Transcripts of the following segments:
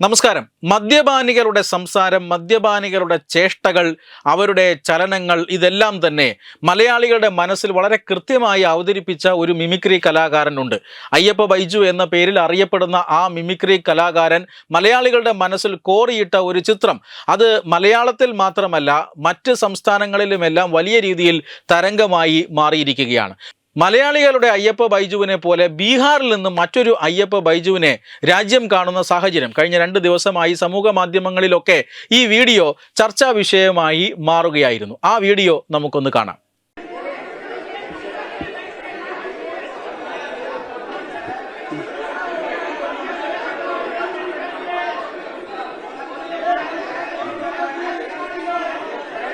നമസ്കാരം. മദ്യപാനികളുടെ സംസാരം മദ്യപാനികളുടെ ചേഷ്ടകൾ അവരുടെ ചലനങ്ങൾ ഇതെല്ലാം തന്നെ മലയാളികളുടെ മനസ്സിൽ വളരെ കൃത്യമായി അവതരിപ്പിച്ച ഒരു മിമിക്രി കലാകാരനുണ്ട്. അയ്യപ്പ ബൈജു എന്ന പേരിൽ അറിയപ്പെടുന്ന ആ മിമിക്രി കലാകാരൻ മലയാളികളുടെ മനസ്സിൽ കോറിയിട്ട ഒരു ചിത്രം. അത് മലയാളത്തിൽ മാത്രമല്ല മറ്റ് സംസ്ഥാനങ്ങളിലുമെല്ലാം വലിയ രീതിയിൽ തരംഗമായി മാറിയിരിക്കുകയാണ്. മലയാളികളുടെ അയ്യപ്പ ബൈജുവിനെ പോലെ ബീഹാറിൽ നിന്ന് മറ്റൊരു അയ്യപ്പ ബൈജുവിനെ രാജ്യം കാണുന്ന സാഹചര്യം കഴിഞ്ഞ രണ്ട് ദിവസമായി സമൂഹ മാധ്യമങ്ങളിലൊക്കെ ഈ വീഡിയോ ചർച്ചാ വിഷയമായി മാറുകയായിരുന്നു ആ വീഡിയോ നമുക്കൊന്ന് കാണാം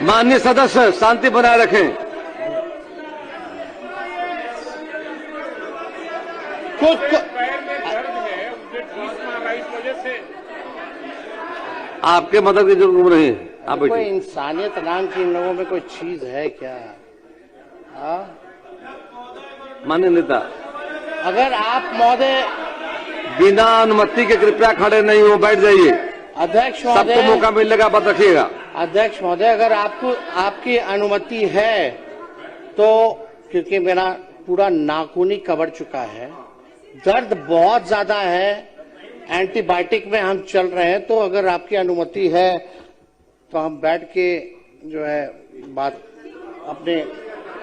माननीय सदस्य शांति बनाए रखें कुछ आपके मदद की ज़रूरत नहीं है। आप कोई इंसानियत नाम की इन लोगों में कोई चीज़ है क्या? हाँ? माननीय नेता अगर आप महोदय बिना अनुमति के कृपया खड़े नहीं हो बैठ जाइए। अध्यक्ष सबको महोदय मौका मिलेगा बात रखिएगा। अध्यक्ष महोदय अगर आपको आपकी अनुमति है तो क्योंकि मेरा पूरा नाखून ही कवर चुका है दर्द बहुत ज़्यादा है एंटीबायोटिक में हम चल रहे हैं तो अगर आपकी अनुमति है तो हम बैठ के जो है बात अपने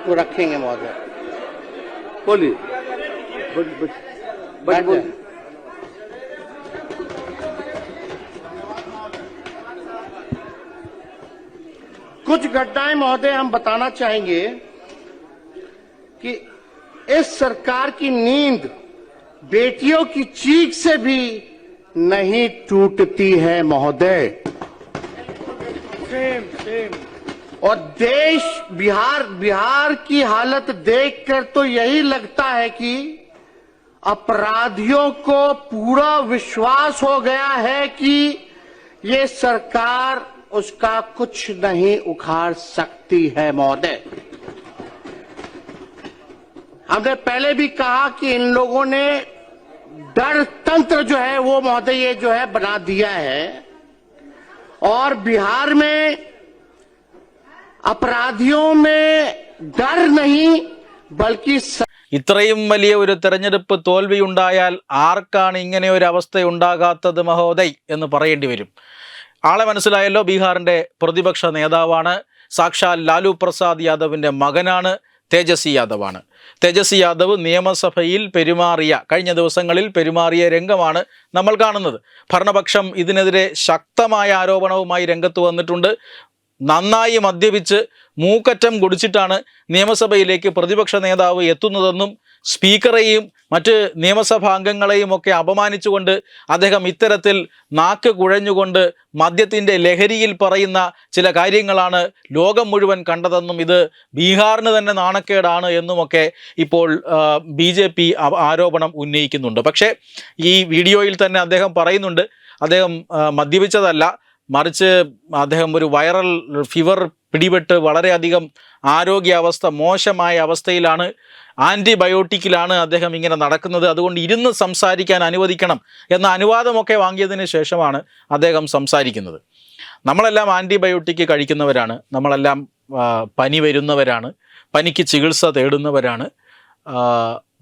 को रखेंगे महोदय। बोलिए। कुछ घटनाएँ महोदय हम बताना चाहेंगे कि इस सरकार की नींद बेटियों की चीख से भी नहीं टूटती है महोदय। सेम सेम और देश बिहार बिहार की हालत देखकर तो यही लगता है कि अपराधियों को पूरा विश्वास हो गया है कि ये सरकार उसका कुछ नहीं उखाड़ सकती है महोदय। हमने पहले भी कहा कि इन लोगों ने डर तंत्र जो है वो महोदय ये जो है बना दिया है और बिहार में अपराधियों में डर नहीं बल्कि स- ഇത്രയും വലിയ ഒരു തെരഞ്ഞെടുപ്പ് തോൽവിയുണ്ടായാൽ ആർക്കാണ് ഇങ്ങനെ ഒരു അവസ്ഥ ഉണ്ടാകാത്തത് മഹോദയ് എന്ന് പറയേണ്ടി വരും ആളെ മനസ്സിലായല്ലോ ബീഹാറിന്റെ പ്രതിപക്ഷ നേതാവാണ് സാക്ഷാൽ ലാലു പ്രസാദ് യാദവിന്റെ മകനാണ് തേജസ്വി യാദവാണ്. തേജസ്വി യാദവ് നിയമസഭയിൽ പെരുമാറിയ കഴിഞ്ഞ ദിവസങ്ങളിൽ പെരുമാറിയ രംഗമാണ് നമ്മൾ കാണുന്നത്. ഭരണപക്ഷം ഇതിനെതിരെ ശക്തമായ ആരോപണവുമായി രംഗത്ത് വന്നിട്ടുണ്ട്. നന്നായി മദ്യപിച്ച് മൂക്കറ്റം കുടിച്ചിട്ടാണ് നിയമസഭയിലേക്ക് പ്രതിപക്ഷ നേതാവ് എത്തുന്നതെന്നും സ്പീക്കറെയും മറ്റ് നിയമസഭാ അംഗങ്ങളെയും ഒക്കെ അപമാനിച്ചുകൊണ്ട് അദ്ദേഹം ഇത്തരത്തിൽ നാക്ക് കുഴഞ്ഞുകൊണ്ട് മദ്യത്തിന്റെ ലഹരിയിൽ പറയുന്ന ചില കാര്യങ്ങളാണ് ലോകം മുഴുവൻ കണ്ടതെന്നും ഇത് ബീഹാറിന് തന്നെ നാണക്കേടാണ് എന്നുമൊക്കെ ഇപ്പോൾ ബി ജെ പി ആരോപണം ഉന്നയിക്കുന്നുണ്ട്. പക്ഷേ ഈ വീഡിയോയിൽ തന്നെ അദ്ദേഹം പറയുന്നുണ്ട്. അദ്ദേഹം മദ്യപിച്ചതല്ല. മറിച്ച് അദ്ദേഹം ഒരു വൈറൽ ഫീവർ പിടിപെട്ട് വളരെയധികം ആരോഗ്യാവസ്ഥ മോശമായ അവസ്ഥയിലാണ് ആന്റിബയോട്ടിക്കിലാണ് അദ്ദേഹം ഇങ്ങനെ നടക്കുന്നത്. അതുകൊണ്ട് ഇരുന്ന് സംസാരിക്കാൻ അനുവദിക്കണം എന്ന അനുവാദമൊക്കെ വാങ്ങിയതിന് ശേഷമാണ് അദ്ദേഹം സംസാരിക്കുന്നത്. നമ്മളെല്ലാം ആന്റിബയോട്ടിക് കഴിക്കുന്നവരാണ്. നമ്മളെല്ലാം പനി വരുന്നവരാണ്. പനിക്ക് ചികിത്സ തേടുന്നവരാണ്.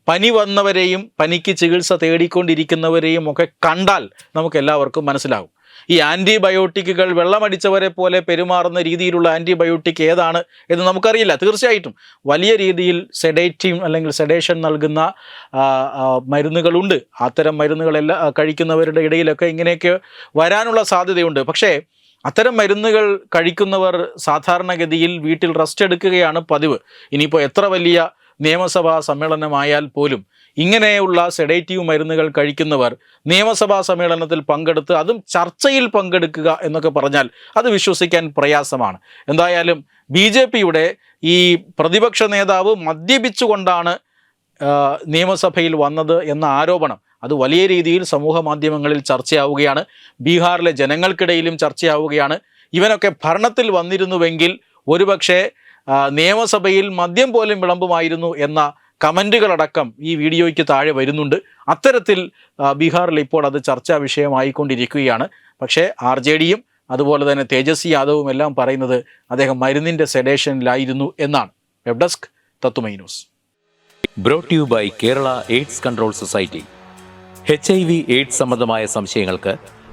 പനി വന്നവരെയും പനിക്ക് ചികിത്സ തേടിക്കൊണ്ടിരിക്കുന്നവരെയും ഒക്കെ കണ്ടാൽ നമുക്ക് മനസ്സിലാകും ഈ ആന്റിബയോട്ടിക്കുകൾ വെള്ളമടിച്ചവരെ പോലെ പെരുമാറുന്ന രീതിയിലുള്ള ആന്റിബയോട്ടിക് ഏതാണ് എന്ന് നമുക്കറിയില്ല. തീർച്ചയായിട്ടും വലിയ രീതിയിൽ സെഡേറ്റീവ് അല്ലെങ്കിൽ സെഡേഷൻ നൽകുന്ന മരുന്നുകളുണ്ട്. അത്തരം മരുന്നുകളെല്ലാം കഴിക്കുന്നവരുടെ ഇടയിലൊക്കെ ഇങ്ങനെയൊക്കെ വരാനുള്ള സാധ്യതയുണ്ട്. പക്ഷേ അത്തരം മരുന്നുകൾ കഴിക്കുന്നവർ സാധാരണഗതിയിൽ വീട്ടിൽ റെസ്റ്റ് എടുക്കുകയാണ് പതിവ്. ഇനിയിപ്പോൾ എത്ര വലിയ നിയമസഭാ സമ്മേളനമായാൽ പോലും ഇങ്ങനെയുള്ള സെഡേറ്റീവ് മരുന്നുകൾ കഴിക്കുന്നവർ നിയമസഭാ സമ്മേളനത്തിൽ പങ്കെടുത്ത് അതും ചർച്ചയിൽ പങ്കെടുക്കുക എന്നൊക്കെ പറഞ്ഞാൽ അത് വിശ്വസിക്കാൻ പ്രയാസമാണ്. എന്തായാലും ബി ജെ പിയുടെ ഈ പ്രതിപക്ഷ നേതാവ് മദ്യപിച്ചുകൊണ്ടാണ് നിയമസഭയിൽ വന്നത് എന്ന ആരോപണം അത് വലിയ രീതിയിൽ സമൂഹ മാധ്യമങ്ങളിൽ ചർച്ചയാവുകയാണ്. ബീഹാറിലെ ജനങ്ങൾക്കിടയിലും ചർച്ചയാവുകയാണ്. ഇവനൊക്കെ ഭരണത്തിൽ വന്നിരുന്നുവെങ്കിൽ ഒരുപക്ഷെ നിയമസഭയിൽ മദ്യം പോലും വിളമ്പുമായിരുന്നു എന്ന കമന്റുകളടക്കം ഈ വീഡിയോയ്ക്ക് താഴെ വരുന്നുണ്ട്. അത്തരത്തിൽ ബീഹാറിൽ ഇപ്പോൾ അത് ചർച്ചാ വിഷയമായിക്കൊണ്ടിരിക്കുകയാണ്. പക്ഷേ ആർ ജെ ഡിയും അതുപോലെ തന്നെ തേജസ്വി യാദവും എല്ലാം പറയുന്നത് അദ്ദേഹം മരുന്നിന്റെ സെഡേഷനിലായിരുന്നു എന്നാണ്. വെബ് ഡെസ്ക് തത്തുമൈ news. Brought you by Kerala AIDS control society H I V AIDS സംബന്ധമായ സംശയങ്ങൾക്ക്